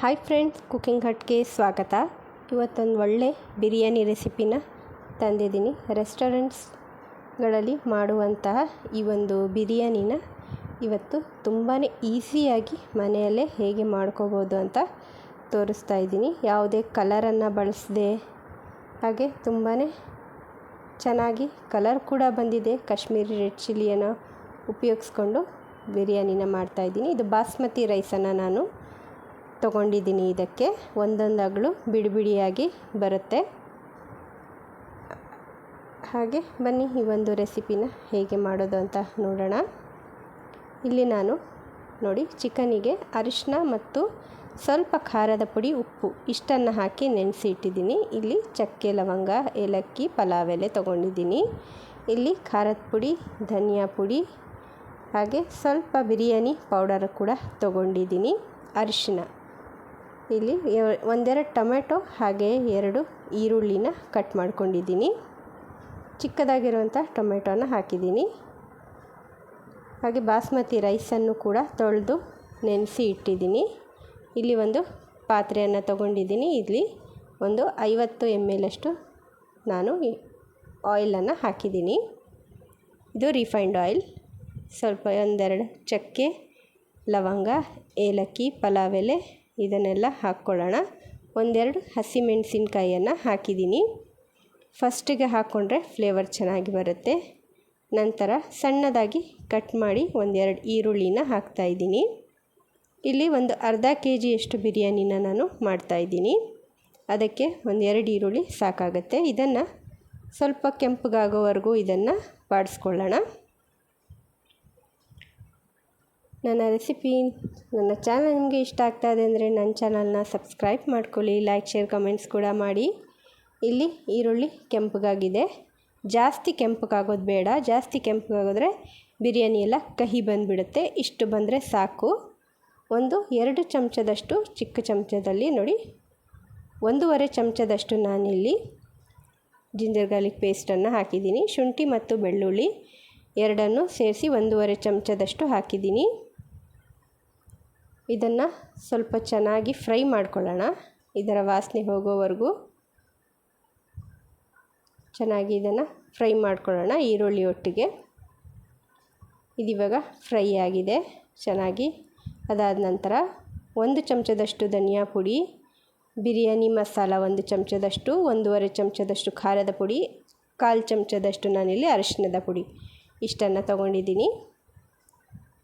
Hi friends cooking ಹಟ್ಗೆ ಸ್ವಾಗತ. ಇವತ್ತೊಂದು ಒಳ್ಳೆ ಬಿರಿಯಾನಿ ರೆಸಿಪಿನ ತಂದಿದ್ದೀನಿ. ರೆಸ್ಟೋರೆಂಟ್ಸ್ಗಳಲ್ಲಿ ಮಾಡುವಂತಹ ಈ ಒಂದು ಬಿರಿಯಾನಿನ ಇವತ್ತು ತುಂಬಾ ಈಸಿಯಾಗಿ ಮನೆಯಲ್ಲೇ ಹೇಗೆ ಮಾಡ್ಕೋಬೋದು ಅಂತ ತೋರಿಸ್ತಾ ಇದ್ದೀನಿ. ಯಾವುದೇ ಕಲರನ್ನು ಬಳಸದೆ, ಹಾಗೆ ತುಂಬಾ ಚೆನ್ನಾಗಿ ಕಲರ್ ಕೂಡ ಬಂದಿದೆ. ಕಾಶ್ಮೀರಿ ರೆಡ್ ಚಿಲ್ಲಿಯನ್ನು ಉಪಯೋಗಿಸ್ಕೊಂಡು ಬಿರಿಯಾನಿನ ಮಾಡ್ತಾಯಿದ್ದೀನಿ ಇದು ಬಾಸ್ಮತಿ ರೈಸನ್ನು ನಾನು ತೊಗೊಂಡಿದ್ದೀನಿ ಇದಕ್ಕೆ. ಒಂದೊಂದು ಅಗಳು ಬಿಡಿ ಬಿಡಿಯಾಗಿ ಬರುತ್ತೆ. ಹಾಗೆ ಬನ್ನಿ, ಈ ಒಂದು ರೆಸಿಪಿನ ಹೇಗೆ ಮಾಡೋದು ಅಂತ ನೋಡೋಣ. ಇಲ್ಲಿ ನಾನು ನೋಡಿ ಚಿಕನಿಗೆ ಅರಿಶಿನ ಮತ್ತು ಸ್ವಲ್ಪ ಖಾರದ ಪುಡಿ ಉಪ್ಪು ಇಷ್ಟನ್ನು ಹಾಕಿ ನೆನೆಸಿ ಇಟ್ಟಿದ್ದೀನಿ ಇಲ್ಲಿ ಚಕ್ಕೆ ಲವಂಗ, ಏಲಕ್ಕಿ, ಪಲಾವ್ ಎಲೆ ತೊಗೊಂಡಿದ್ದೀನಿ. ಇಲ್ಲಿ ಖಾರದ ಪುಡಿ, ಧನಿಯಾ ಪುಡಿ, ಹಾಗೆ ಸ್ವಲ್ಪ ಬಿರಿಯಾನಿ ಪೌಡರ್ ಕೂಡ ತೊಗೊಂಡಿದ್ದೀನಿ ಅರಿಶಿನ ಇಲ್ಲಿ ಒಂದೆರಡು ಟೊಮೆಟೊ ಹಾಗೆ ಎರಡು ಈರುಳ್ಳಿನ ಕಟ್ ಮಾಡ್ಕೊಂಡಿದ್ದೀನಿ. ಚಿಕ್ಕದಾಗಿರುವಂಥ ಟೊಮೆಟೊನ ಹಾಕಿದ್ದೀನಿ. ಹಾಗೆ ಬಾಸ್ಮತಿ ರೈಸನ್ನು ಕೂಡ ತೊಳೆದು ನೆನೆಸಿ ಇಟ್ಟಿದ್ದೀನಿ. ಇಲ್ಲಿ ಒಂದು ಪಾತ್ರೆಯನ್ನು ತೊಗೊಂಡಿದ್ದೀನಿ. ಇಲ್ಲಿ ಒಂದು ಐವತ್ತು ಎಂ ಎಲ್ ಅಷ್ಟು ನಾನು ಆಯಿಲನ್ನು ಹಾಕಿದ್ದೀನಿ. ಇದು ರಿಫೈನ್ಡ್ ಆಯಿಲ್. ಸ್ವಲ್ಪ ಒಂದೆರಡು ಚಕ್ಕೆ ಲವಂಗ, ಏಲಕ್ಕಿ, ಪಲಾವ್ ಎಲೆ ಇದನ್ನೆಲ್ಲ ಹಾಕ್ಕೊಳ್ಳೋಣ. ಒಂದೆರಡು ಹಸಿಮೆಣಸಿನ್ಕಾಯಿಯನ್ನು ಹಾಕಿದ್ದೀನಿ. ಫಸ್ಟಿಗೆ ಹಾಕ್ಕೊಂಡ್ರೆ ಫ್ಲೇವರ್ ಚೆನ್ನಾಗಿ ಬರುತ್ತೆ. ನಂತರ ಸಣ್ಣದಾಗಿ ಕಟ್ ಮಾಡಿ ಒಂದೆರಡು ಈರುಳ್ಳಿನ ಹಾಕ್ತಾಯಿದ್ದೀನಿ ಇಲ್ಲಿ ಒಂದು ಅರ್ಧ ಕೆ ಜಿಯಷ್ಟು ಬಿರಿಯಾನಿನ ನಾನು ಮಾಡ್ತಾಯಿದ್ದೀನಿ ಅದಕ್ಕೆ ಒಂದೆರಡು ಈರುಳ್ಳಿ ಸಾಕಾಗುತ್ತೆ. ಇದನ್ನು ಸ್ವಲ್ಪ ಕೆಂಪಗಾಗೋವರೆಗೂ ಇದನ್ನು ಬಾಡಿಸ್ಕೊಳ್ಳೋಣ. ನನ್ನ ರೆಸಿಪಿ, ನನ್ನ ಚಾನಲ್ ನಿಮಗೆ ಇಷ್ಟ ಇದೆ ಅಂದರೆ ನನ್ನ ಚಾನಲ್ನ ಸಬ್ಸ್ಕ್ರೈಬ್ ಮಾಡ್ಕೊಳ್ಳಿ ಲೈಕ್ ಶೇರ್ ಕಮೆಂಟ್ಸ್ ಕೂಡ ಮಾಡಿ. ಇಲ್ಲಿ ಈರುಳ್ಳಿ ಕೆಂಪಗಾಗಿದೆ. ಜಾಸ್ತಿ ಕೆಂಪಗಾಗೋದು ಬೇಡ. ಜಾಸ್ತಿ ಕೆಂಪಗಾಗೋದ್ರೆ ಬಿರಿಯಾನಿ ಎಲ್ಲ ಕಹಿ ಬಂದುಬಿಡುತ್ತೆ. ಇಷ್ಟು ಬಂದರೆ ಸಾಕು. ಒಂದು ಎರಡು ಚಮಚದಷ್ಟು, ಚಿಕ್ಕ ಚಮಚದಲ್ಲಿ ನೋಡಿ, ಒಂದೂವರೆ ಚಮಚದಷ್ಟು ನಾನಿಲ್ಲಿ ಜಿಂಜರ್ ಗಾರ್ಲಿಕ್ ಪೇಸ್ಟನ್ನು ಹಾಕಿದ್ದೀನಿ. ಶುಂಠಿ ಮತ್ತು ಬೆಳ್ಳುಳ್ಳಿ ಎರಡನ್ನು ಸೇರಿಸಿ ಒಂದೂವರೆ ಚಮಚದಷ್ಟು ಹಾಕಿದ್ದೀನಿ. ಇದನ್ನು ಸ್ವಲ್ಪ ಚೆನ್ನಾಗಿ ಫ್ರೈ ಮಾಡ್ಕೊಳ್ಳೋಣ. ಇದರ ವಾಸನೆ ಹೋಗೋವರೆಗೂ ಚೆನ್ನಾಗಿ ಇದನ್ನು ಫ್ರೈ ಮಾಡ್ಕೊಳ್ಳೋಣ ಈರುಳ್ಳಿ ಒಟ್ಟಿಗೆ. ಇದಿವಾಗ ಫ್ರೈ ಆಗಿದೆ. ಚೆನ್ನಾಗಿ ಅದಾದ ನಂತರ ಒಂದು ಚಮಚದಷ್ಟು ಧನಿಯಾ ಪುಡಿ, ಬಿರಿಯಾನಿ ಮಸಾಲ ಒಂದು ಚಮಚದಷ್ಟು, ಒಂದೂವರೆ ಚಮಚದಷ್ಟು ಖಾರದ ಪುಡಿ, ಕಾಲು ಚಮಚದಷ್ಟು ನಾನಿಲ್ಲಿ ಅರಿಶಿಣದ ಪುಡಿ. ಇಷ್ಟನ್ನು ತೊಗೊಂಡಿದ್ದೀನಿ.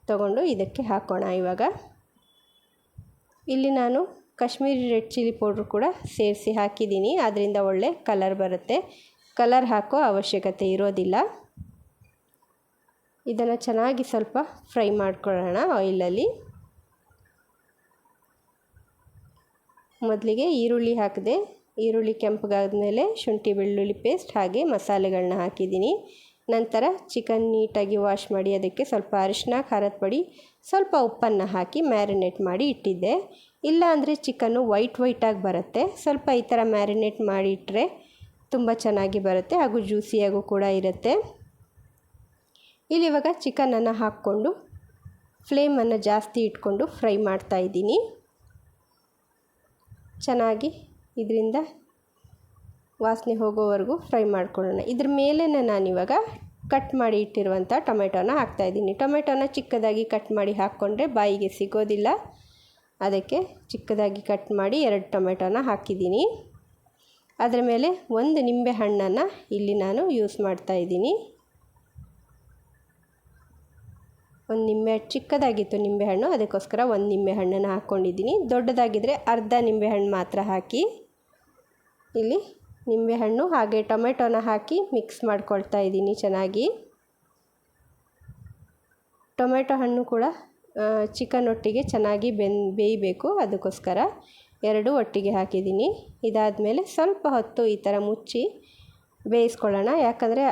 ತಗೊಂಡು ಇದಕ್ಕೆ ಹಾಕೋಣ ಇವಾಗ. ಇಲ್ಲಿ ನಾನು ಕಾಶ್ಮೀರಿ ರೆಡ್ ಚಿಲ್ಲಿ ಪೌಡ್ರ್ ಕೂಡ ಸೇರಿಸಿ ಹಾಕಿದ್ದೀನಿ. ಅದರಿಂದ ಒಳ್ಳೆ ಕಲರ್ ಬರುತ್ತೆ. ಕಲರ್ ಹಾಕೋ ಅವಶ್ಯಕತೆ ಇರೋದಿಲ್ಲ. ಇದನ್ನು ಚೆನ್ನಾಗಿ ಸ್ವಲ್ಪ ಫ್ರೈ ಮಾಡ್ಕೊಳ್ಳೋಣ ಆಯಿಲಲ್ಲಿ. ಮೊದಲಿಗೆ ಈರುಳ್ಳಿ ಹಾಕಿದೆ. ಈರುಳ್ಳಿ ಕೆಂಪಗಾದ್ಮೇಲೆ ಶುಂಠಿ ಬೆಳ್ಳುಳ್ಳಿ ಪೇಸ್ಟ್ ಹಾಗೆ ಮಸಾಲೆಗಳನ್ನ ಹಾಕಿದ್ದೀನಿ. ನಂತರ ಚಿಕನ್ ನೀಟಾಗಿ ವಾಶ್ ಮಾಡಿ ಅದಕ್ಕೆ ಸ್ವಲ್ಪ ಅರಿಶಿನ ಖಾರದ ಪುಡಿ, ಸ್ವಲ್ಪ ಉಪ್ಪನ್ನು ಹಾಕಿ ಮ್ಯಾರಿನೇಟ್ ಮಾಡಿ ಇಟ್ಟಿದ್ದೆ. ಇಲ್ಲ ಅಂದರೆ ಚಿಕನ್ನು ವೈಟ್ ವೈಟಾಗಿ ಬರುತ್ತೆ. ಸ್ವಲ್ಪ ಈ ಥರ ಮ್ಯಾರಿನೇಟ್ ಮಾಡಿ ಇಟ್ಟರೆ ತುಂಬ ಚೆನ್ನಾಗಿ ಬರುತ್ತೆ ಹಾಗೂ ಜ್ಯೂಸಿಯಾಗೂ ಕೂಡ ಇರುತ್ತೆ. ಇಲ್ಲಿ ಇವಾಗ ಚಿಕನನ್ನು ಹಾಕ್ಕೊಂಡು ಫ್ಲೇಮನ್ನು ಜಾಸ್ತಿ ಇಟ್ಕೊಂಡು ಫ್ರೈ ಮಾಡ್ತಾ ಇದ್ದೀನಿ. ಚೆನ್ನಾಗಿ ಇದರಿಂದ ವಾಸನೆ ಹೋಗೋವರೆಗೂ ಫ್ರೈ ಮಾಡ್ಕೊಳ್ಳೋಣ. ಇದ್ರ ಮೇಲೇ ನಾನಿವಾಗ ಕಟ್ ಮಾಡಿ ಇಟ್ಟಿರುವಂಥ ಟೊಮೆಟೊನ ಹಾಕ್ತಾಯಿದ್ದೀನಿ ಟೊಮೆಟೊನ ಚಿಕ್ಕದಾಗಿ ಕಟ್ ಮಾಡಿ ಹಾಕ್ಕೊಂಡ್ರೆ ಬಾಯಿಗೆ ಸಿಗೋದಿಲ್ಲ. ಅದಕ್ಕೆ ಚಿಕ್ಕದಾಗಿ ಕಟ್ ಮಾಡಿ ಎರಡು ಟೊಮೆಟೊನ ಹಾಕಿದ್ದೀನಿ. ಅದರ ಮೇಲೆ ಒಂದು ನಿಂಬೆ ಹಣ್ಣನ್ನು ಇಲ್ಲಿ ನಾನು ಯೂಸ್ ಮಾಡ್ತಾಯಿದ್ದೀನಿ ಒಂದು ನಿಂಬೆ ಚಿಕ್ಕದಾಗಿತ್ತು ನಿಂಬೆಹಣ್ಣು ಅದಕ್ಕೋಸ್ಕರ ಒಂದು ನಿಂಬೆಹಣ್ಣನ್ನು ಹಾಕ್ಕೊಂಡಿದ್ದೀನಿ. ದೊಡ್ಡದಾಗಿದ್ದರೆ ಅರ್ಧ ನಿಂಬೆಹಣ್ಣು ಮಾತ್ರ ಹಾಕಿ ಇಲ್ಲಿ ನಿಂಬೆಹಣ್ಣು ಹಾಗೆ ಟೊಮೆಟೊನ ಹಾಕಿ ಮಿಕ್ಸ್ ಮಾಡ್ಕೊಳ್ತಾ ಇದ್ದೀನಿ ಚೆನ್ನಾಗಿ. ಟೊಮೆಟೊ ಹಣ್ಣು ಕೂಡ ಚಿಕನ್ ಒಟ್ಟಿಗೆ ಚೆನ್ನಾಗಿ ಬೆನ್, ಬೇಯಬೇಕು ಅದಕ್ಕೋಸ್ಕರ. ಎರಡು ಒಟ್ಟಿಗೆ ಹಾಕಿದ್ದೀನಿ. ಇದಾದಮೇಲೆ ಸ್ವಲ್ಪ ಹೊತ್ತು ಈ ಥರ ಮುಚ್ಚಿ ಬೇಯಿಸ್ಕೊಳ್ಳೋಣ. ಯಾಕಂದರೆ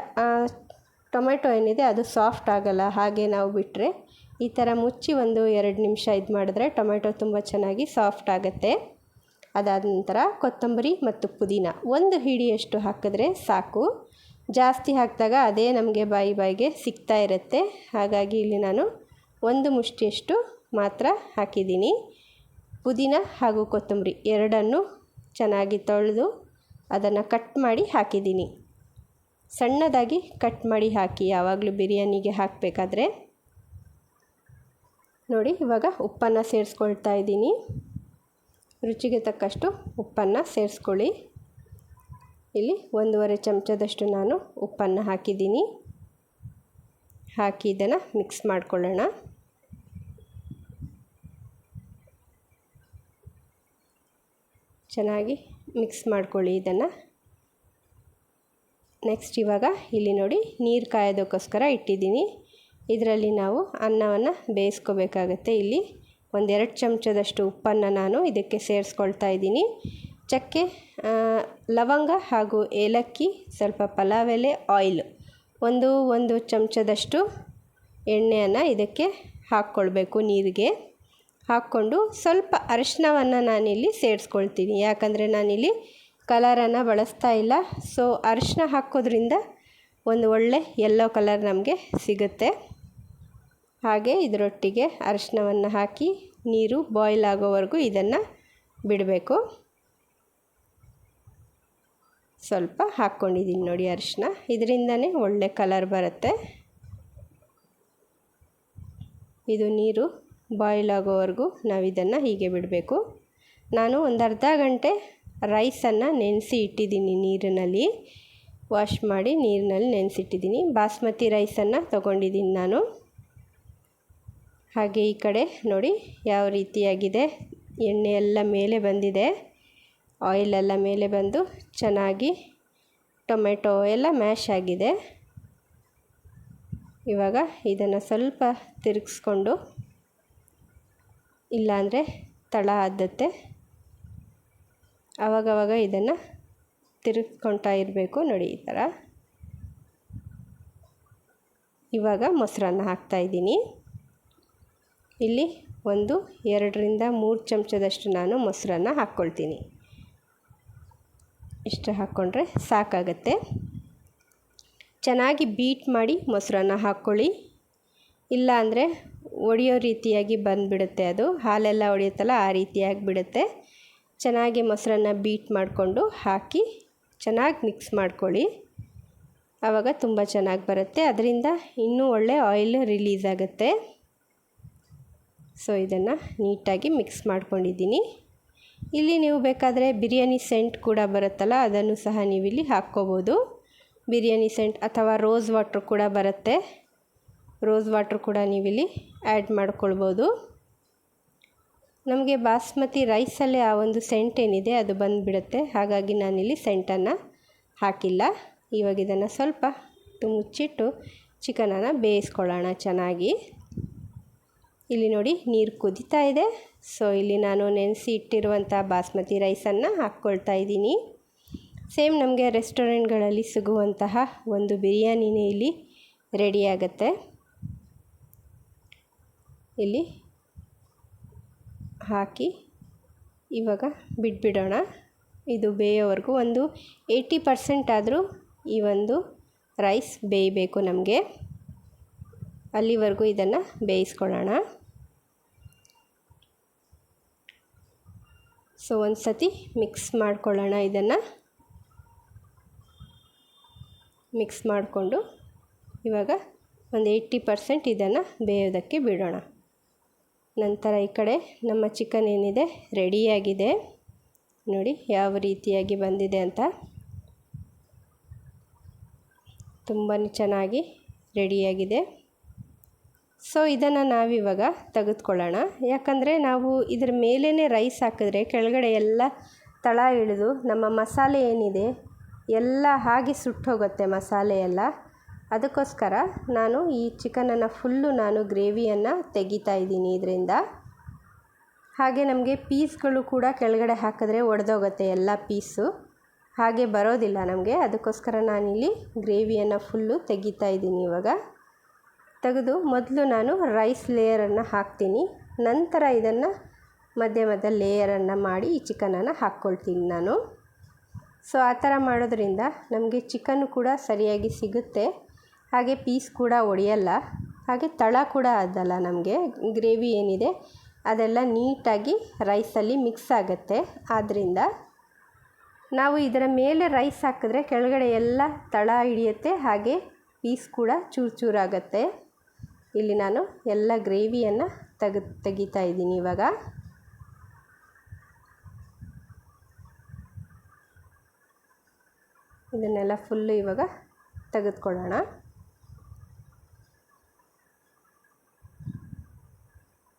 ಟೊಮೆಟೊ ಏನಿದೆ ಅದು ಸಾಫ್ಟ್ ಆಗಲ್ಲ, ಹಾಗೆ ನಾವು ಬಿಟ್ಟರೆ ಈ ಥರ ಮುಚ್ಚಿ ಒಂದು ಎರಡು ನಿಮಿಷ ಇದು ಮಾಡಿದ್ರೆ ಟೊಮೆಟೊ ತುಂಬ ಚೆನ್ನಾಗಿ ಸಾಫ್ಟ್ ಆಗುತ್ತೆ. ಅದಾದ ನಂತರ ಕೊತ್ತಂಬರಿ ಮತ್ತು ಪುದೀನ ಒಂದು ಹಿಡಿಯಷ್ಟು ಹಾಕಿದ್ರೆ ಸಾಕು. ಜಾಸ್ತಿ ಹಾಕಿದಾಗ ಅದೇ ನಮಗೆ ಬಾಯಿ ಬಾಯಿಗೆ ಸಿಗ್ತಾ ಇರುತ್ತೆ. ಹಾಗಾಗಿ ಇಲ್ಲಿ ನಾನು ಒಂದು ಮುಷ್ಟಿಯಷ್ಟು ಮಾತ್ರ ಹಾಕಿದ್ದೀನಿ. ಪುದೀನ ಹಾಗೂ ಕೊತ್ತಂಬರಿ ಎರಡನ್ನು ಚೆನ್ನಾಗಿ ತೊಳೆದು ಅದನ್ನು ಕಟ್ ಮಾಡಿ ಹಾಕಿದ್ದೀನಿ. ಸಣ್ಣದಾಗಿ ಕಟ್ ಮಾಡಿ ಹಾಕಿ ಯಾವಾಗಲೂ ಬಿರಿಯಾನಿಗೆ ಹಾಕಬೇಕಾದ್ರೆ. ನೋಡಿ, ಇವಾಗ ಉಪ್ಪನ್ನು ಸೇರಿಸ್ಕೊಳ್ತಾ ಇದ್ದೀನಿ. ರುಚಿಗೆ ತಕ್ಕಷ್ಟು ಉಪ್ಪನ್ನು ಸೇರಿಸ್ಕೊಳ್ಳಿ. ಇಲ್ಲಿ ಒಂದೂವರೆ ಚಮಚದಷ್ಟು ನಾನು ಉಪ್ಪನ್ನು ಹಾಕಿದ್ದೀನಿ. ಹಾಕಿ ಇದನ್ನು ಮಿಕ್ಸ್ ಮಾಡ್ಕೊಳ್ಳೋಣ. ಚೆನ್ನಾಗಿ ಮಿಕ್ಸ್ ಮಾಡ್ಕೊಳ್ಳಿ ಇದನ್ನು. ನೆಕ್ಸ್ಟ್ ಇವಾಗ ಇಲ್ಲಿ ನೋಡಿ ನೀರು ಕಾಯೋದಕ್ಕೋಸ್ಕರ ಇಟ್ಟಿದ್ದೀನಿ. ಇದರಲ್ಲಿ ನಾವು ಅನ್ನವನ್ನು ಬೇಯಿಸ್ಕೋಬೇಕಾಗತ್ತೆ ಇಲ್ಲಿ. ಒಂದೆರಡು ಚಮಚದಷ್ಟು ಉಪ್ಪನ್ನು ನಾನು ಇದಕ್ಕೆ ಸೇರಿಸ್ಕೊಳ್ತಾ ಇದ್ದೀನಿ. ಚಕ್ಕೆ ಲವಂಗ ಹಾಗೂ ಏಲಕ್ಕಿ, ಸ್ವಲ್ಪ ಪಲಾವ್ ಎಲೆ, ಆಯಿಲ್. ಒಂದು ಒಂದು ಚಮಚದಷ್ಟು ಎಣ್ಣೆಯನ್ನು ಇದಕ್ಕೆ ಹಾಕ್ಕೊಳ್ಬೇಕು ನೀರಿಗೆ. ಹಾಕ್ಕೊಂಡು ಸ್ವಲ್ಪ ಅರಿಶಿನವನ್ನು ನಾನಿಲ್ಲಿ ಸೇರಿಸ್ಕೊಳ್ತೀನಿ. ಯಾಕಂದರೆ ನಾನಿಲ್ಲಿ ಕಲರನ್ನು ಬಳಸ್ತಾ ಇಲ್ಲ. ಸೊ ಅರಿಶಿನ ಹಾಕೋದ್ರಿಂದ ಒಂದು ಒಳ್ಳೆ ಯೆಲ್ಲೋ ಕಲರ್ ನಮಗೆ ಸಿಗುತ್ತೆ. ಹಾಗೆ ಇದರೊಟ್ಟಿಗೆ ಅರಿಶಿನವನ್ನು ಹಾಕಿ ನೀರು ಬಾಯ್ಲ್ ಆಗೋವರೆಗೂ ಇದನ್ನು ಬಿಡಬೇಕು. ಸ್ವಲ್ಪ ಹಾಕ್ಕೊಂಡಿದ್ದೀನಿ ನೋಡಿ ಅರಿಶಿನ ಇದರಿಂದನೇ ಒಳ್ಳೆ ಕಲರ್ ಬರುತ್ತೆ. ಇದು ನೀರು ಬಾಯ್ಲ್ ಆಗೋವರೆಗೂ ನಾವು ಇದನ್ನು ಹೀಗೆ ಬಿಡಬೇಕು. ನಾನು ಒಂದು ಅರ್ಧ ಗಂಟೆ ರೈಸನ್ನು ನೆನೆಸಿ ಇಟ್ಟಿದ್ದೀನಿ ನೀರಿನಲ್ಲಿ. ವಾಶ್ ಮಾಡಿ ನೀರಿನಲ್ಲಿ ನೆನೆಸಿಟ್ಟಿದ್ದೀನಿ. ಬಾಸ್ಮತಿ ರೈಸನ್ನು ತೊಗೊಂಡಿದ್ದೀನಿ ನಾನು. ಹಾಗೆ ಈ ಕಡೆ ನೋಡಿ ಯಾವ ರೀತಿಯಾಗಿದೆ. ಎಣ್ಣೆ ಎಲ್ಲ ಮೇಲೆ ಬಂದಿದೆ. ಆಯಿಲೆಲ್ಲ ಮೇಲೆ ಬಂದು ಚೆನ್ನಾಗಿ ಟೊಮೆಟೊ ಎಲ್ಲ ಮ್ಯಾಶ್ ಆಗಿದೆ. ಇವಾಗ ಇದನ್ನು ಸ್ವಲ್ಪ ತಿರುಗಿಸ್ಕೊಂಡು ಇಲ್ಲಾಂದರೆ ತಳ ಆದತ್ತೆ ಆವಾಗವಾಗ ಇದನ್ನು ತಿರುಗ್ಕೊಳ್ತಾ ಇರಬೇಕು ನೋಡಿ ಈ ಥರ. ಇವಾಗ ಮೊಸರನ್ನ ಹಾಕ್ತಾಯಿದ್ದೀನಿ ಇಲ್ಲಿ ಒಂದು, ಎರಡರಿಂದ ಮೂರು ಚಮಚದಷ್ಟು ನಾನು ಮೊಸರನ್ನ ಹಾಕ್ಕೊಳ್ತೀನಿ. ಇಷ್ಟು ಹಾಕ್ಕೊಂಡ್ರೆ ಸಾಕಾಗತ್ತೆ. ಚೆನ್ನಾಗಿ ಬೀಟ್ ಮಾಡಿ ಮೊಸರನ್ನ ಹಾಕ್ಕೊಳ್ಳಿ. ಇಲ್ಲ ಅಂದರೆ ಒಡೆಯೋ ರೀತಿಯಾಗಿ ಬಂದುಬಿಡುತ್ತೆ ಅದು. ಹಾಲೆಲ್ಲ ಒಡೆಯುತ್ತಲ್ಲ, ಆ ರೀತಿಯಾಗಿ ಬಿಡುತ್ತೆ ಚೆನ್ನಾಗಿ ಮೊಸರನ್ನ ಬೀಟ್ ಮಾಡಿಕೊಂಡು ಹಾಕಿ ಚೆನ್ನಾಗಿ ಮಿಕ್ಸ್ ಮಾಡ್ಕೊಳ್ಳಿ. ಆವಾಗ ತುಂಬ ಚೆನ್ನಾಗಿ ಬರುತ್ತೆ. ಅದರಿಂದ ಇನ್ನೂ ಒಳ್ಳೆ ಆಯಿಲ್ ರಿಲೀಸ್ ಆಗುತ್ತೆ. ಸೊ ಇದನ್ನು ನೀಟಾಗಿ ಮಿಕ್ಸ್ ಮಾಡ್ಕೊಂಡಿದ್ದೀನಿ. ಇಲ್ಲಿ ನೀವು ಬೇಕಾದರೆ ಬಿರಿಯಾನಿ ಸೆಂಟ್ ಕೂಡ ಬರುತ್ತಲ್ಲ, ಅದನ್ನು ಸಹ ನೀವಿಲ್ಲಿ ಹಾಕ್ಕೋಬೋದು. ಬಿರಿಯಾನಿ ಸೆಂಟ್ ಅಥವಾ ರೋಸ್ ವಾಟ್ರ್ ಕೂಡ ಬರುತ್ತೆ. ರೋಸ್ ವಾಟ್ರ್ ಕೂಡ ನೀವಿಲ್ಲಿ ಆ್ಯಡ್ ಮಾಡ್ಕೊಳ್ಬೋದು. ನಮಗೆ ಬಾಸ್ಮತಿ ರೈಸಲ್ಲೇ ಆ ಒಂದು ಸೆಂಟ್ ಏನಿದೆ ಅದು ಬಂದುಬಿಡುತ್ತೆ, ಹಾಗಾಗಿ ನಾನಿಲ್ಲಿ ಸೆಂಟನ್ನು ಹಾಕಿಲ್ಲ. ಇವಾಗ ಇದನ್ನು ಸ್ವಲ್ಪ ಮುಚ್ಚಿಟ್ಟು ಚಿಕನನ್ನು ಬೇಯಿಸ್ಕೊಳ್ಳೋಣ ಚೆನ್ನಾಗಿ. ಇಲ್ಲಿ ನೋಡಿ ನೀರು ಕುದೀತಾ ಇದೆ. ಸೊ ಇಲ್ಲಿ ನಾನು ನೆನೆಸಿ ಇಟ್ಟಿರುವಂಥ ಬಾಸ್ಮತಿ ರೈಸನ್ನು ಹಾಕ್ಕೊಳ್ತಾ ಇದ್ದೀನಿ. ಸೇಮ್ ನಮಗೆ ರೆಸ್ಟೋರೆಂಟ್ಗಳಲ್ಲಿ ಸಿಗುವಂತಹ ಒಂದು ಬಿರಿಯಾನಿನೇ ಇಲ್ಲಿ ರೆಡಿಯಾಗತ್ತೆ ಇಲ್ಲಿ ಹಾಕಿ ಇವಾಗ ಬಿಟ್ಬಿಡೋಣ. ಇದು ಬೇಯೋವರೆಗೂ ಒಂದು ಏಯ್ಟಿ ಪರ್ಸೆಂಟ್ ಆದರೂ ಈ ಒಂದು ರೈಸ್ ಬೇಯಬೇಕು ನಮಗೆ. ಅಲ್ಲಿವರೆಗೂ ಇದನ್ನು ಬೇಯಿಸ್ಕೊಳ್ಳೋಣ. ಸೊ, ಒಂದು ಸತಿ ಮಿಕ್ಸ್ ಮಾಡ್ಕೊಳ್ಳೋಣ ಇದನ್ನು. ಮಿಕ್ಸ್ ಮಾಡಿಕೊಂಡು ಇವಾಗ ಒಂದು ಏಯ್ಟಿ ಪರ್ಸೆಂಟ್ ಇದನ್ನು ಬೇಯೋದಕ್ಕೆ ಬಿಡೋಣ. ನಂತರ ಈ ಕಡೆ ನಮ್ಮ ಚಿಕನ್ ಏನಿದೆ, ರೆಡಿಯಾಗಿದೆ. ನೋಡಿ, ಯಾವ ರೀತಿಯಾಗಿ ಬಂದಿದೆ ಅಂತ. ತುಂಬಾ ಚೆನ್ನಾಗಿ ರೆಡಿಯಾಗಿದೆ. ಸೊ ಇದನ್ನು ನಾವಿವಾಗ ತೆಗೆದುಕೊಳ್ಳೋಣ. ಯಾಕಂದರೆ ನಾವು ಇದ್ರ ಮೇಲೇ ರೈಸ್ ಹಾಕಿದ್ರೆ ಕೆಳಗಡೆ ಎಲ್ಲ ತಳ ಇಳಿದು ನಮ್ಮ ಮಸಾಲೆ ಏನಿದೆ ಎಲ್ಲ ಹಾಗೆ ಸುಟ್ಟೋಗುತ್ತೆ ಮಸಾಲೆ ಎಲ್ಲ. ಅದಕ್ಕೋಸ್ಕರ ನಾನು ಈ ಚಿಕನನ್ನು ಫುಲ್ಲು ನಾನು ಗ್ರೇವಿಯನ್ನು ತೆಗಿತಾ ಇದ್ದೀನಿ ಇದರಿಂದ. ಹಾಗೆ ನಮಗೆ ಪೀಸ್ಗಳು ಕೂಡ ಕೆಳಗಡೆ ಹಾಕಿದ್ರೆ ಒಡೆದೋಗುತ್ತೆ ಎಲ್ಲ ಪೀಸು ಹಾಗೆ ಬರೋದಿಲ್ಲ ನಮಗೆ. ಅದಕ್ಕೋಸ್ಕರ ನಾನಿಲ್ಲಿ ಗ್ರೇವಿಯನ್ನು ಫುಲ್ಲು ತೆಗಿತಾ ಇದ್ದೀನಿ ಇವಾಗ. ತೆಗೆದು ಮೊದಲು ನಾನು ರೈಸ್ ಲೇಯರನ್ನು ಹಾಕ್ತೀನಿ. ನಂತರ ಇದನ್ನು ಮಧ್ಯ ಮಧ್ಯ ಲೇಯರನ್ನು ಮಾಡಿ ಈ ಚಿಕನನ್ನು ಹಾಕ್ಕೊಳ್ತೀನಿ ನಾನು. ಸೊ ಆ ಥರ ಮಾಡೋದ್ರಿಂದ ನಮಗೆ ಚಿಕನ್ ಕೂಡ ಸರಿಯಾಗಿ ಸಿಗುತ್ತೆ. ಹಾಗೆ ಪೀಸ್ ಕೂಡ ಒಡೆಯಲ್ಲ. ಹಾಗೆ ತಳ ಕೂಡ ಅದಲ್ಲ ನಮಗೆ ಗ್ರೇವಿ ಏನಿದೆ ಅದೆಲ್ಲ ನೀಟಾಗಿ ರೈಸಲ್ಲಿ ಮಿಕ್ಸ್ ಆಗುತ್ತೆ. ಆದ್ದರಿಂದ ನಾವು ಇದರ ಮೇಲೆ ರೈಸ್ ಹಾಕಿದ್ರೆ ಕೆಳಗಡೆ ಎಲ್ಲ ತಳ ಹಿಡಿಯುತ್ತೆ, ಹಾಗೆ ಪೀಸ್ ಕೂಡ ಚೂರು ಚೂರಾಗತ್ತೆ ಇಲ್ಲಿ ನಾನು ಎಲ್ಲ ಗ್ರೇವಿಯನ್ನು ತೆಗೆ ತೆಗಿತಾ ಇದ್ದೀನಿ ಇವಾಗ. ಇದನ್ನೆಲ್ಲ ಫುಲ್ಲು ಇವಾಗ ತೆಗೆದುಕೊಳ್ಳೋಣ.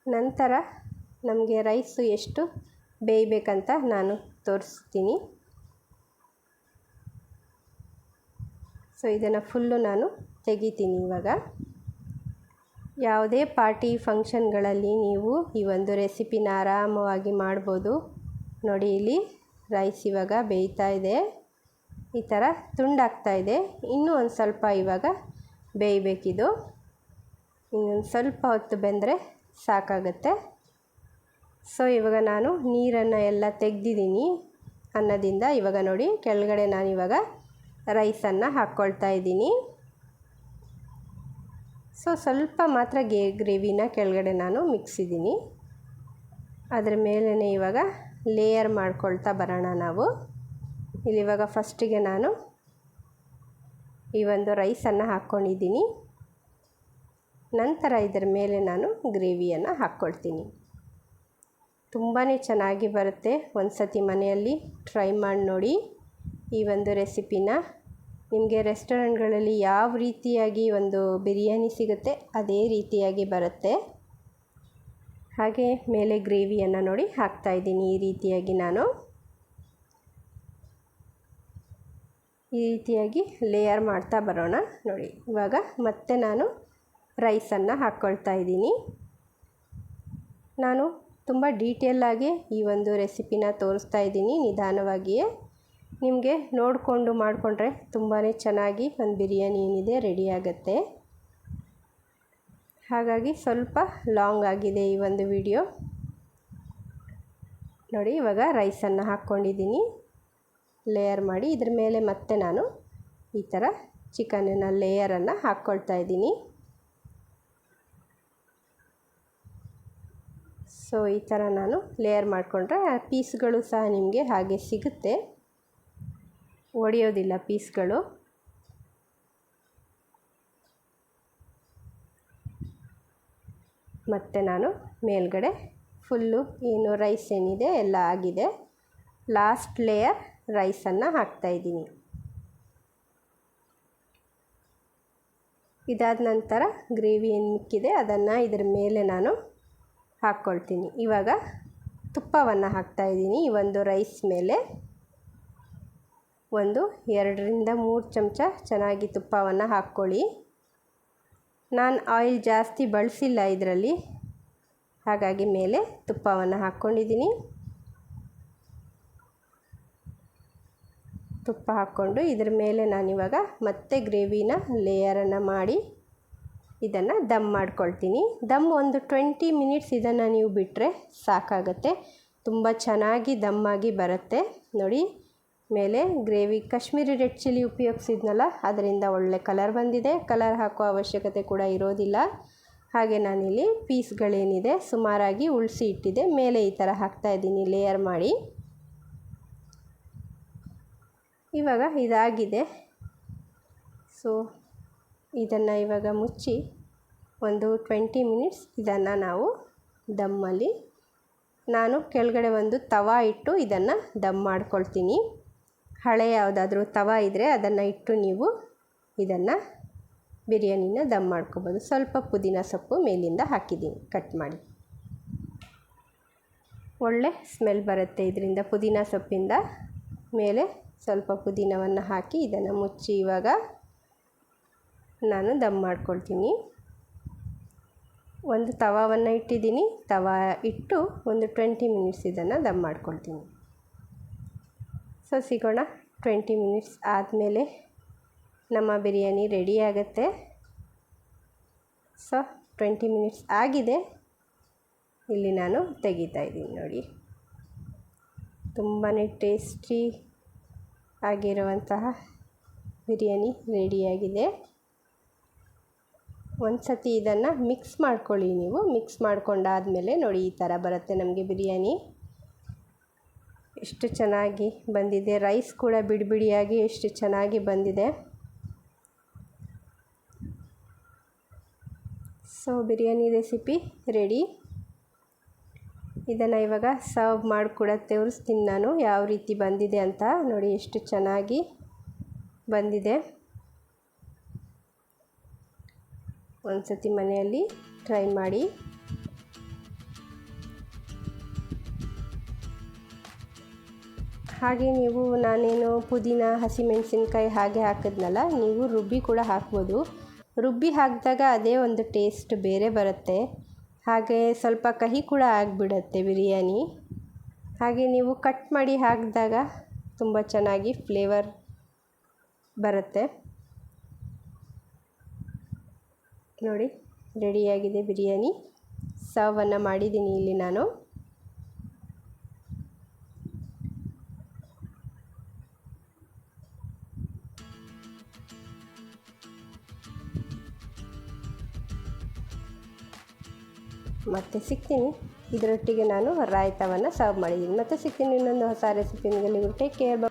ನಂತರ ನಮಗೆ ರೈಸು ಎಷ್ಟು ಬೇಯಬೇಕಂತ ನಾನು ತೋರಿಸ್ತೀನಿ. ಸೊ ಇದನ್ನು ಫುಲ್ಲು ನಾನು ತೆಗಿತೀನಿ ಇವಾಗ. ಯಾವುದೇ ಪಾರ್ಟಿ ಫಂಕ್ಷನ್ಗಳಲ್ಲಿ ನೀವು ಈ ಒಂದು ರೆಸಿಪಿನ ಆರಾಮವಾಗಿ ಮಾಡ್ಬೋದು. ನೋಡಿ, ಇಲ್ಲಿ ರೈಸ್ ಇವಾಗ ಬೇಯ್ತಾ ಇದೆ. ಈ ಥರ ತುಂಡಾಗ್ತಾ ಇದೆ. ಇನ್ನೂ ಒಂದು ಸ್ವಲ್ಪ ಇವಾಗ ಬೇಯಬೇಕಿದು. ಇನ್ನೊಂದು ಸ್ವಲ್ಪ ಹೊತ್ತು ಬೆಂದರೆ ಸಾಕಾಗುತ್ತೆ. ಸೊ, ಇವಾಗ ನಾನು ನೀರನ್ನು ಎಲ್ಲ ತೆಗೆದಿದ್ದೀನಿ. ಅನ್ನದಿಂದ ಇವಾಗ ನೋಡಿ, ಕೆಳಗಡೆ ನಾನು ಇವಾಗ ರೈಸನ್ನು ಹಾಕ್ಕೊಳ್ತಾ ಇದ್ದೀನಿ. ಸೊ ಸ್ವಲ್ಪ ಮಾತ್ರ ಗೇ ಗ್ರೇವಿನ ಕೆಳಗಡೆ ನಾನು ಮಿಕ್ಸಿದ್ದೀನಿ. ಅದರ ಮೇಲೇ ಇವಾಗ ಲೇಯರ್ ಮಾಡ್ಕೊಳ್ತಾ ಬರೋಣ ನಾವು. ಇಲ್ಲಿ ಇವಾಗ ಫಸ್ಟಿಗೆ ನಾನು ಈ ಒಂದು ರೈಸನ್ನು ಹಾಕ್ಕೊಂಡಿದ್ದೀನಿ. ನಂತರ ಇದರ ಮೇಲೆ ನಾನು ಗ್ರೇವಿಯನ್ನು ಹಾಕ್ಕೊಳ್ತೀನಿ. ತುಂಬಾ ಚೆನ್ನಾಗಿ ಬರುತ್ತೆ. ಒಂದು ಸತಿ ಮನೆಯಲ್ಲಿ ಟ್ರೈ ಮಾಡಿ ನೋಡಿ ಈ ಒಂದು ರೆಸಿಪಿನ. ನಿಮಗೆ ರೆಸ್ಟೋರೆಂಟ್ಗಳಲ್ಲಿ ಯಾವ ರೀತಿಯಾಗಿ ಒಂದು ಬಿರಿಯಾನಿ ಸಿಗುತ್ತೆ, ಅದೇ ರೀತಿಯಾಗಿ ಬರುತ್ತೆ. ಹಾಗೆ ಮೇಲೆ ಗ್ರೇವಿಯನ್ನು ನೋಡಿ ಹಾಕ್ತಾಯಿದ್ದೀನಿ ಈ ರೀತಿಯಾಗಿ ನಾನು. ಈ ರೀತಿಯಾಗಿ ಲೇಯರ್ ಮಾಡ್ತಾ ಬರೋಣ ನೋಡಿ. ಇವಾಗ ಮತ್ತೆ ನಾನು ರೈಸನ್ನು ಹಾಕ್ಕೊಳ್ತಾ ಇದ್ದೀನಿ. ನಾನು ತುಂಬ ಡೀಟೇಲಾಗಿ ಈ ಒಂದು ರೆಸಿಪಿನ ತೋರಿಸ್ತಾ ಇದ್ದೀನಿ ನಿಧಾನವಾಗಿಯೇ. ನಿಮಗೆ ನೋಡಿಕೊಂಡು ಮಾಡಿಕೊಂಡ್ರೆ ತುಂಬಾ ಚೆನ್ನಾಗಿ ಒಂದು ಬಿರಿಯಾನಿ ಏನಿದೆ ರೆಡಿಯಾಗತ್ತೆ ಹಾಗಾಗಿ ಸ್ವಲ್ಪ ಲಾಂಗ್ ಆಗಿದೆ ಈ ಒಂದು ವಿಡಿಯೋ. ನೋಡಿ, ಇವಾಗ ರೈಸನ್ನು ಹಾಕ್ಕೊಂಡಿದ್ದೀನಿ. ಲೇಯರ್ ಮಾಡಿ ಇದ್ರ ಮೇಲೆ ಮತ್ತೆ ನಾನು ಈ ಥರ ಚಿಕನಿನ ಲೇಯರನ್ನು ಹಾಕ್ಕೊಳ್ತಾ ಇದ್ದೀನಿ. ಸೊ ಈ ಥರ ನಾನು ಲೇಯರ್ ಮಾಡಿಕೊಂಡ್ರೆ ಪೀಸ್ಗಳು ಸಹ ನಿಮಗೆ ಹಾಗೆ ಸಿಗುತ್ತೆ. ಒಡೆಯೋದಿಲ್ಲ ಪೀಸ್ಗಳು. ಮತ್ತು ನಾನು ಮೇಲ್ಗಡೆ ಫುಲ್ಲು ಏನು ರೈಸ್ ಏನಿದೆ ಎಲ್ಲ ಆಗಿದೆ. ಲಾಸ್ಟ್ ಲೇಯರ್ ರೈಸನ್ನು ಹಾಕ್ತಾಯಿದ್ದೀನಿ ಇದಾದ ನಂತರ ಗ್ರೇವಿ ಏನು ಮಿಕ್ಕಿದೆ ಅದನ್ನು ಇದರ ಮೇಲೆ ನಾನು ಹಾಕ್ಕೊಳ್ತೀನಿ. ಇವಾಗ ತುಪ್ಪವನ್ನು ಹಾಕ್ತಾಯಿದ್ದೀನಿ ಈ ಒಂದು ರೈಸ್ ಮೇಲೆ. ಒಂದು, ಎರಡರಿಂದ ಮೂರು ಚಮಚ ಚೆನ್ನಾಗಿ ತುಪ್ಪವನ್ನು ಹಾಕ್ಕೊಳ್ಳಿ. ನಾನು ಆಯಿಲ್ ಜಾಸ್ತಿ ಬಳಸಿಲ್ಲ ಇದರಲ್ಲಿ. ಹಾಗಾಗಿ ಮೇಲೆ ತುಪ್ಪವನ್ನು ಹಾಕ್ಕೊಂಡಿದ್ದೀನಿ. ತುಪ್ಪ ಹಾಕ್ಕೊಂಡು ಇದ್ರ ಮೇಲೆ ನಾನಿವಾಗ ಮತ್ತೆ ಗ್ರೇವಿನ ಲೇಯರನ್ನು ಮಾಡಿ ಇದನ್ನು ದಮ್ ಮಾಡ್ಕೊಳ್ತೀನಿ. ದಮ್ ಒಂದು ಟ್ವೆಂಟಿ ಮಿನಿಟ್ಸ್ ಇದನ್ನು ನೀವು ಬಿಟ್ಟರೆ ಸಾಕಾಗತ್ತೆ. ತುಂಬ ಚೆನ್ನಾಗಿ ದಮ್ಮಾಗಿ ಬರುತ್ತೆ. ನೋಡಿ ಮೇಲೆ ಗ್ರೇವಿ, ಕಾಶ್ಮೀರಿ ರೆಡ್ ಚಿಲ್ಲಿ ಉಪಯೋಗಿಸಿದ್ನಲ್ಲ, ಅದರಿಂದ ಒಳ್ಳೆ ಕಲರ್ ಬಂದಿದೆ. ಕಲರ್ ಹಾಕೋ ಅವಶ್ಯಕತೆ ಕೂಡ ಇರೋದಿಲ್ಲ. ಹಾಗೆ ನಾನಿಲ್ಲಿ ಪೀಸ್ಗಳೇನಿದೆ, ಸುಮಾರಾಗಿ ಉಳಿಸಿ ಇಟ್ಟಿದೆ. ಮೇಲೆ ಈ ಥರ ಹಾಕ್ತಾಯಿದ್ದೀನಿ ಲೇಯರ್ ಮಾಡಿ. ಇವಾಗ ಇದಾಗಿದೆ. ಸೊ ಇದನ್ನು ಇವಾಗ ಮುಚ್ಚಿ ಒಂದು ಟ್ವೆಂಟಿ ಮಿನಿಟ್ಸ್ ಇದನ್ನು ನಾವು ದಮ್ಮಲ್ಲಿ, ನಾನು ಕೆಳಗಡೆ ಒಂದು ತವಾ ಇಟ್ಟು ಇದನ್ನು ದಮ್ ಮಾಡ್ಕೊಳ್ತೀನಿ. ಹಳೆ ಯಾವುದಾದ್ರೂ ತವ ಇದ್ದರೆ ಅದನ್ನು ಇಟ್ಟು ನೀವು ಇದನ್ನು ಬಿರಿಯಾನಿನ ದಮ್ ಮಾಡ್ಕೊಬೋದು. ಸ್ವಲ್ಪ ಪುದೀನ ಸೊಪ್ಪು ಮೇಲಿಂದ ಹಾಕಿದ್ದೀನಿ, ಕಟ್ ಮಾಡಿ. ಒಳ್ಳೆ ಸ್ಮೆಲ್ ಬರುತ್ತೆ ಇದರಿಂದ. ಪುದೀನ ಸೊಪ್ಪಿಂದ ಮೇಲೆ ಸ್ವಲ್ಪ ಪುದೀನವನ್ನು ಹಾಕಿ ಇದನ್ನು ಮುಚ್ಚಿ ಇವಾಗ ನಾನು ದಮ್ ಮಾಡ್ಕೊಳ್ತೀನಿ. ಒಂದು ತವಾವನ್ನು ಇಟ್ಟಿದ್ದೀನಿ. ತವಾ ಇಟ್ಟು ಒಂದು ಟ್ವೆಂಟಿ ಮಿನಿಟ್ಸ್ ಇದನ್ನು ದಮ್ ಮಾಡ್ಕೊಳ್ತೀನಿ. ಸೊ ಸಿಗೋಣ ಟ್ವೆಂಟಿ ಮಿನಿಟ್ಸ್ ಆದಮೇಲೆ ನಮ್ಮ ಬಿರಿಯಾನಿ ರೆಡಿ ಆಗುತ್ತೆ. ಸೊ ಟ್ವೆಂಟಿ ಮಿನಿಟ್ಸ್ ಆಗಿದೆ. ಇಲ್ಲಿ ನಾನು ತೆಗಿತಾ ಇದ್ದೀನಿ ನೋಡಿ. ತುಂಬಾ ಟೇಸ್ಟಿ ಆಗಿರುವಂತಹ ಬಿರಿಯಾನಿ ರೆಡಿಯಾಗಿದೆ ಒಂದು ಸತಿ ಇದನ್ನು ಮಿಕ್ಸ್ ಮಾಡ್ಕೊಳ್ಳಿ ನೀವು. ಮಿಕ್ಸ್ ಮಾಡ್ಕೊಂಡಾದಮೇಲೆ ನೋಡಿ ಈ ಥರ ಬರುತ್ತೆ ನಮಗೆ ಬಿರಿಯಾನಿ. ಎಷ್ಟು ಚೆನ್ನಾಗಿ ಬಂದಿದೆ. ರೈಸ್ ಕೂಡ ಬಿಡಿಬಿಡಿಯಾಗಿ ಎಷ್ಟು ಚೆನ್ನಾಗಿ ಬಂದಿದೆ. ಸೊ ಬಿರಿಯಾನಿ ರೆಸಿಪಿ ರೆಡಿ ಇದನ್ನು ಇವಾಗ ಸರ್ವ್ ಮಾಡಿ ಕೂಡ ತೋರಿಸ್ತೀನಿ ನಾನು ಯಾವ ರೀತಿ ಬಂದಿದೆ ಅಂತ. ನೋಡಿ, ಎಷ್ಟು ಚೆನ್ನಾಗಿ ಬಂದಿದೆ. ಒಂದು ಸತಿ ಮನೆಯಲ್ಲಿ ಟ್ರೈ ಮಾಡಿ. ಹಾಗೆ ನೀವು ನಾನೇನು ಪುದೀನ, ಹಸಿಮೆಣಸಿನ್ಕಾಯಿ ಹಾಗೆ ಹಾಕಿದ್ನಲ್ಲ, ನೀವು ರುಬ್ಬಿ ಕೂಡ ಹಾಕ್ಬೋದು. ರುಬ್ಬಿ ಹಾಕಿದಾಗ ಅದೇ ಒಂದು ಟೇಸ್ಟ್ ಬೇರೆ ಬರುತ್ತೆ. ಹಾಗೆ ಸ್ವಲ್ಪ ಕಹಿ ಕೂಡ ಆಗಿಬಿಡತ್ತೆ ಬಿರಿಯಾನಿ. ಹಾಗೆ ನೀವು ಕಟ್ ಮಾಡಿ ಹಾಕಿದಾಗ ತುಂಬ ಚೆನ್ನಾಗಿ ಫ್ಲೇವರ್ ಬರುತ್ತೆ. ನೋಡಿ ರೆಡಿಯಾಗಿದೆ ಬಿರಿಯಾನಿ. ಸರ್ವನ್ನು ಮಾಡಿದ್ದೀನಿ ಇಲ್ಲಿ ನಾನು. ಮತ್ತೆ ಸಿಗ್ತೀನಿ. ಇದರೊಟ್ಟಿಗೆ ನಾನು ರಾಯ್ತವನ್ನು ಸರ್ವ್ ಮಾಡಿದ್ದೀನಿ ಮತ್ತೆ ಸಿಗ್ತೀನಿ ಇನ್ನೊಂದು ಹೊಸ ರೆಸಿಪಿ ಟೇಕ್ ಕೇರ್